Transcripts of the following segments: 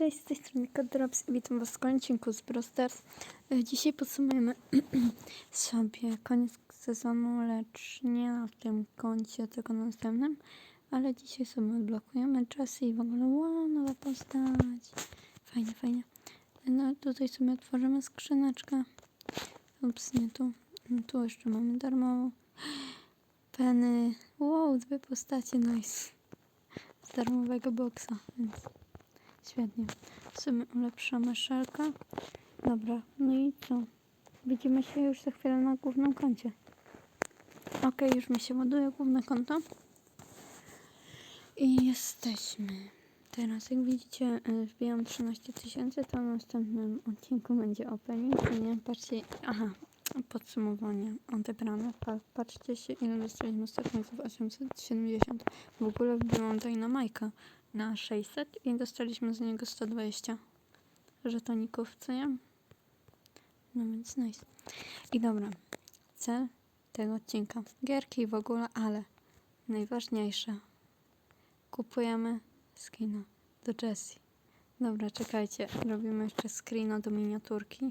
Cześć, z tej strony Drops i witam Was w odcinku z Brawl Stars. E, Dzisiaj podsumujemy sobie koniec sezonu, lecz nie na tym koncie, tylko na następnym. Ale dzisiaj sobie odblokujemy czasy i w ogóle wow, nowa postać. Fajnie, fajnie. No tutaj sobie otworzymy skrzyneczkę. Ups, nie tu. No, Tu jeszcze mamy darmową. Penny. Wow, dwie postacie, nice. Z darmowego boksa, więc Świetnie. Sobie ulepszamy szelkę. Dobra, no i co? Widzimy się już za chwilę na głównym koncie. Ok, już mi się ładuje główne konto. I jesteśmy. Teraz, jak widzicie, y, wbijam 13 tysięcy, to w następnym odcinku będzie opening. Nie, patrzcie, aha, podsumowanie odebrane. Pa, patrzcie się, ile dostaliśmy startowców 870. W ogóle wbiłam tutaj na Majka na 600 i dostaliśmy z niego 120 żetoników, co nie? No więc nice. I dobra, cel tego odcinka. Gierki w ogóle, ale najważniejsze. Kupujemy skina do Jessie. Dobra, czekajcie. Robimy jeszcze screena do miniaturki.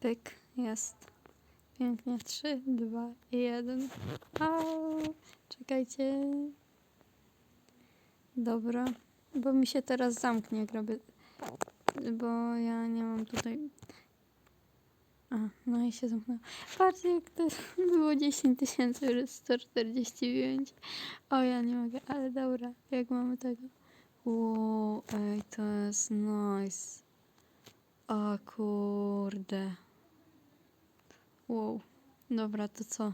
Pyk, jest. Pięknie. 3, 2 i 1. Au, czekajcie. Dobra. Bo mi się teraz zamknie, jak robię... Bo ja nie mam tutaj... A, no i się zamknęło. Patrzcie, jak to było 10 145. O, ja nie mogę, ale dobra. Jak mamy tego? Wow, ej, to jest nice. O kurde. Wow. Dobra, to co?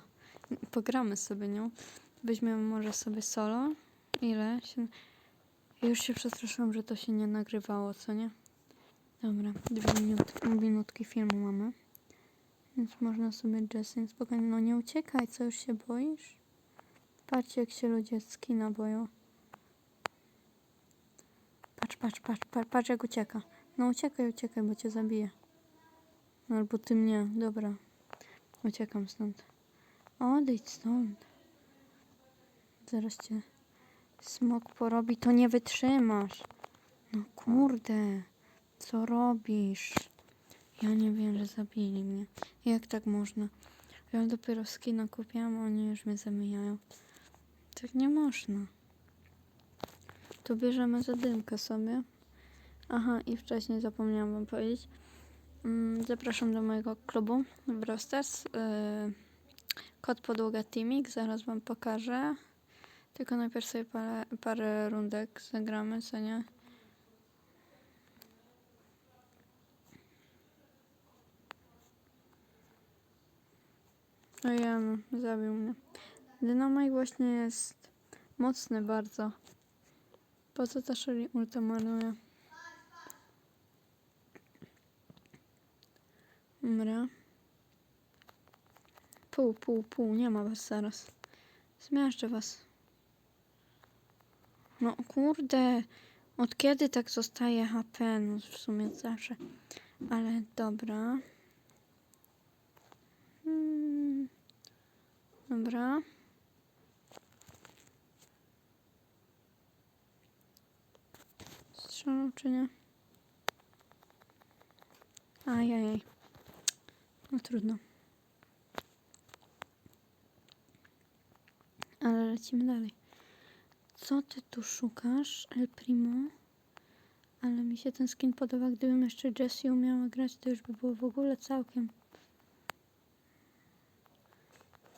Pogramy sobie nią. Weźmiemy może sobie solo. Ile? 7... Już się przestraszyłam, że to się nie nagrywało, co nie? Dobra, dwie minut, minutki filmu mamy. Więc można sobie Jessie spokojnie. No nie uciekaj, co już się boisz? Patrzcie, jak się ludzie z kina boją. Patrz, patrz, patrz, patrz, patrz jak ucieka. No uciekaj, uciekaj, bo cię zabiję. No, albo ty mnie, dobra. Uciekam stąd. Odejdź stąd. Zaraz cię smok porobi, to nie wytrzymasz. No kurde, co robisz? Ja nie wiem, że zabili mnie. Jak tak można? Ja dopiero skina kupiłam, a oni już mnie zamieniają. Tak nie można. Tu bierzemy zadymkę sobie. Aha, i wcześniej zapomniałam wam powiedzieć. Mm, Zapraszam do mojego klubu Brawl Stars. Yy, kod podłoga Teamik, zaraz wam pokażę. Tylko najpierw sobie parę, parę rundek zagramy, co nie? O ja, no, zabił mnie. Dynamite właśnie jest mocny bardzo. Po co ta Shelly ulta marnuje? Dobra. Pół, pół, pół, nie ma was zaraz. Zmiażdżę was. No kurde, od kiedy tak zostaje HP? No w sumie zawsze. Ale dobra. Hmm. Dobra. Strzelą czy nie? Ajajaj. No trudno. Ale lecimy dalej. Co ty tu szukasz, El Primo? Ale mi się ten skin podoba. Gdybym jeszcze Jessie umiała grać, to już by było w ogóle całkiem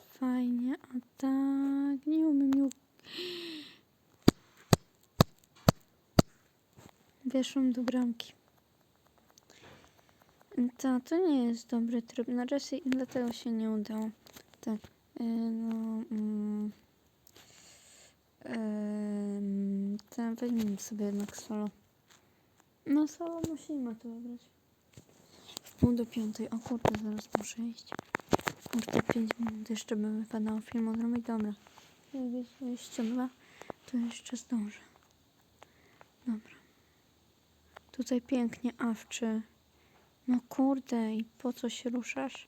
fajnie. A tak, nie umiem nie... Weszłam do bramki. To, to nie jest dobry tryb na Jessie i dlatego się nie udało. Tak, yy, no... Mm. Ehm, weźmiemy sobie jednak solo. No solo musimy to wybrać. Pół do piątej. O kurde, zaraz muszę iść. Kurde, pięć minut jeszcze by wypadało film zrobić. Dobra. Jak jest 22, to jeszcze zdążę. Dobra. Tutaj pięknie awczy. No kurde, i po co się ruszasz?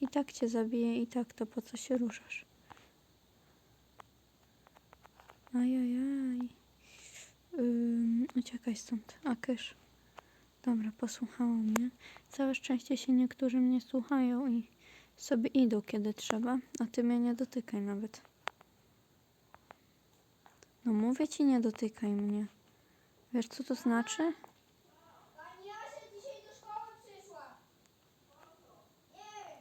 I tak cię zabije, i tak to po co się ruszasz? Ajajaj. Ym, uciekaj stąd. A kysz. Dobra, posłuchało mnie. Całe szczęście się niektórzy mnie słuchają i sobie idą kiedy trzeba, a ty mnie nie dotykaj nawet. No mówię ci, nie dotykaj mnie. Wiesz co to znaczy? Pani Asia dzisiaj do szkoły przyszła. Nie.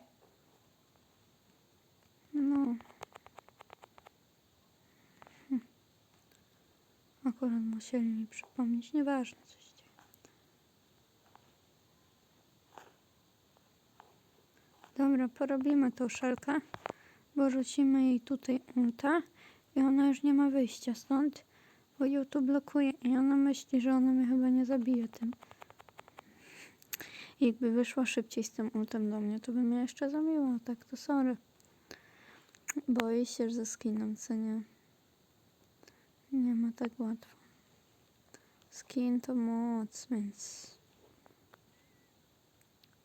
No. Hm. Akurat musieli mi przypomnieć, nieważne co się dzieje. Dobra, porobimy tą szelkę, bo rzucimy jej tutaj ulta i ona już nie ma wyjścia stąd, bo ją tu blokuje i ona myśli, że ona mnie chyba nie zabije tym. Jakby wyszła szybciej z tym ultem do mnie, to by mnie jeszcze zabiła, tak to sorry. Boję się, że ze skinem, co nie? Nie ma tak łatwo. Skin to moc, więc...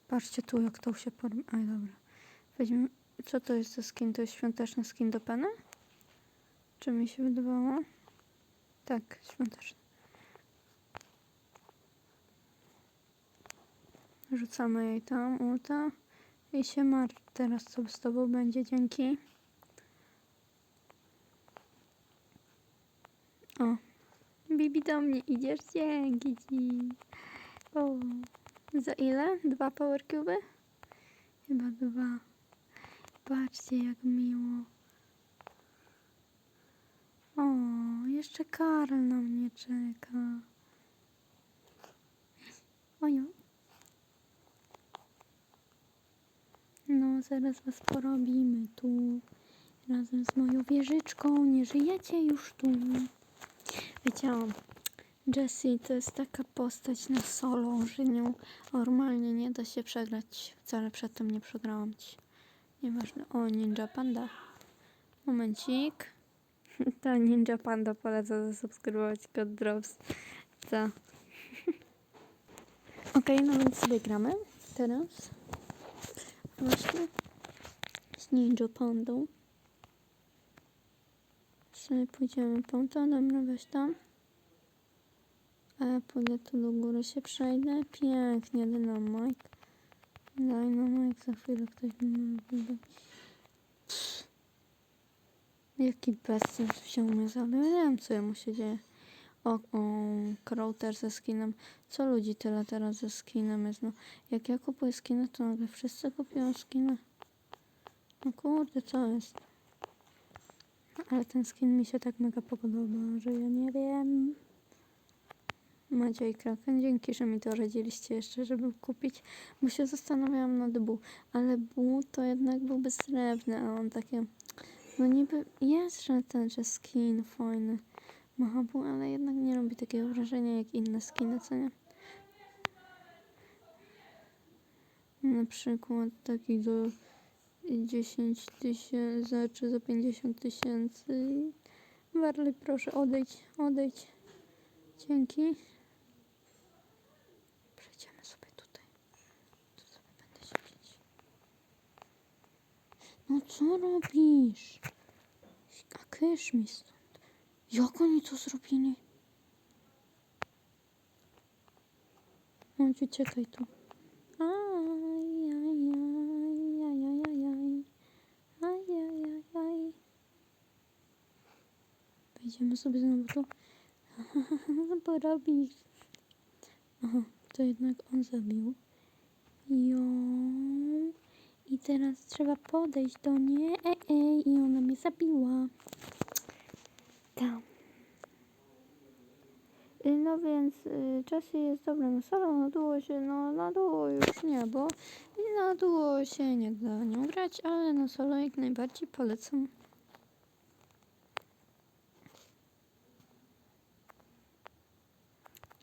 Patrzcie tu, jak to się porm... Aj, dobra. Weźmy... Co to jest za skin? To jest świąteczny skin do Peny? Czy mi się wydawało? Tak, świąteczny. Rzucamy jej tam ulta i się martw teraz, co z tobą będzie, dzięki. O, Bibi do mnie idziesz, dzięki ci. O, za ile? Dwa power cube? Chyba dwa. Patrzcie, jak miło. O, jeszcze Karol na mnie czeka. Ojo. No, zaraz was porobimy tu. Razem z moją wieżyczką. Nie żyjecie już tu. Wiedziałam. Jessie to jest taka postać na solo, że nią normalnie nie da się przegrać. Wcale przedtem nie przegrałam ci. Nieważne. O, Ninja Panda. Momencik. Ta Ninja Panda polecam zasubskrybować kod Drops. Co? Okej, no więc sobie gramy teraz. Właśnie. Z Ninja Pandą. Sobie pójdziemy po to, dobra, weź tam. Ja pójdę tu do góry się przejdę. Pięknie, dynamite. Dynamite, za chwilę ktoś mi wyda. Jaki bezsens wziął mnie zabił. Ja nie wiem, co jemu się dzieje. O, o, Crowter ze skinem. Co ludzi tyle teraz ze skinem jest? No, jak ja kupuję skiny, to nagle wszyscy kupują skiny. No kurde, co jest? Ale ten skin mi się tak mega podoba, że ja nie wiem. Macie Kraken, dzięki, że mi to radziliście jeszcze, żeby kupić, bo się zastanawiałam nad Bu, ale Bu to jednak byłby srebrny, a on takie, no niby jest, że ten, że skin fajny ma Bu, ale jednak nie robi takiego wrażenia jak inne skiny, co nie? Na przykład taki do 10 tysięcy, czy za 50 tysięcy. Warley, proszę, odejdź, odejdź. Dzięki. Przejdziemy sobie tutaj. Tu sobie będę siedzieć. No co robisz? A kysz mi stąd. Jak oni to zrobili? No, uciekaj tu. Aj, aj, aj, aj, aj, aj, aj. Aj, aj, aj, aj. Wejdziemy sobie znowu tu. Bo robisz. Aha, to jednak on zabił. Ją. I teraz trzeba podejść do niej. Ej, ej, i ona mnie zabiła. Tam. Y, No więc y, Jessie jest dobra na solo, na duo się, no na duo już nie, bo na duo się nie da nią grać, ale na solo jak najbardziej polecam.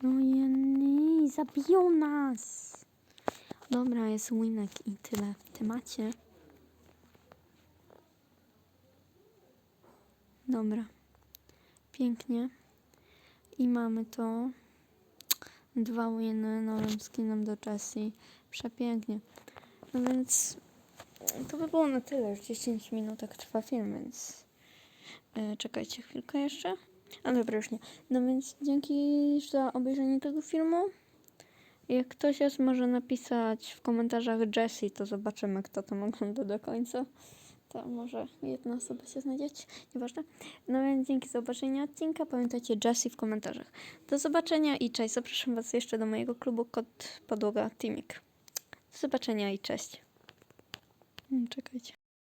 No Jenny, zabiją nas! Dobra, jest winek i tyle w temacie. Dobra. Pięknie. I mamy to. Dwa winy nowym skinem do Jessie. Przepięknie. No więc to by było na tyle. Już 10 minut tak trwa film, więc e, czekajcie chwilkę jeszcze. A dobra, już nie. No więc dzięki za obejrzenie tego filmu. Jak ktoś jest, może napisać w komentarzach Jessie, to zobaczymy, kto tam ogląda do końca. To może jedna osoba się znajdziecie, nieważne. No więc dzięki za obejrzenie odcinka. Pamiętajcie Jessie w komentarzach. Do zobaczenia i cześć. Zapraszam Was jeszcze do mojego klubu Kod Podłoga Teamik. Do zobaczenia i cześć. Mm, Czekajcie.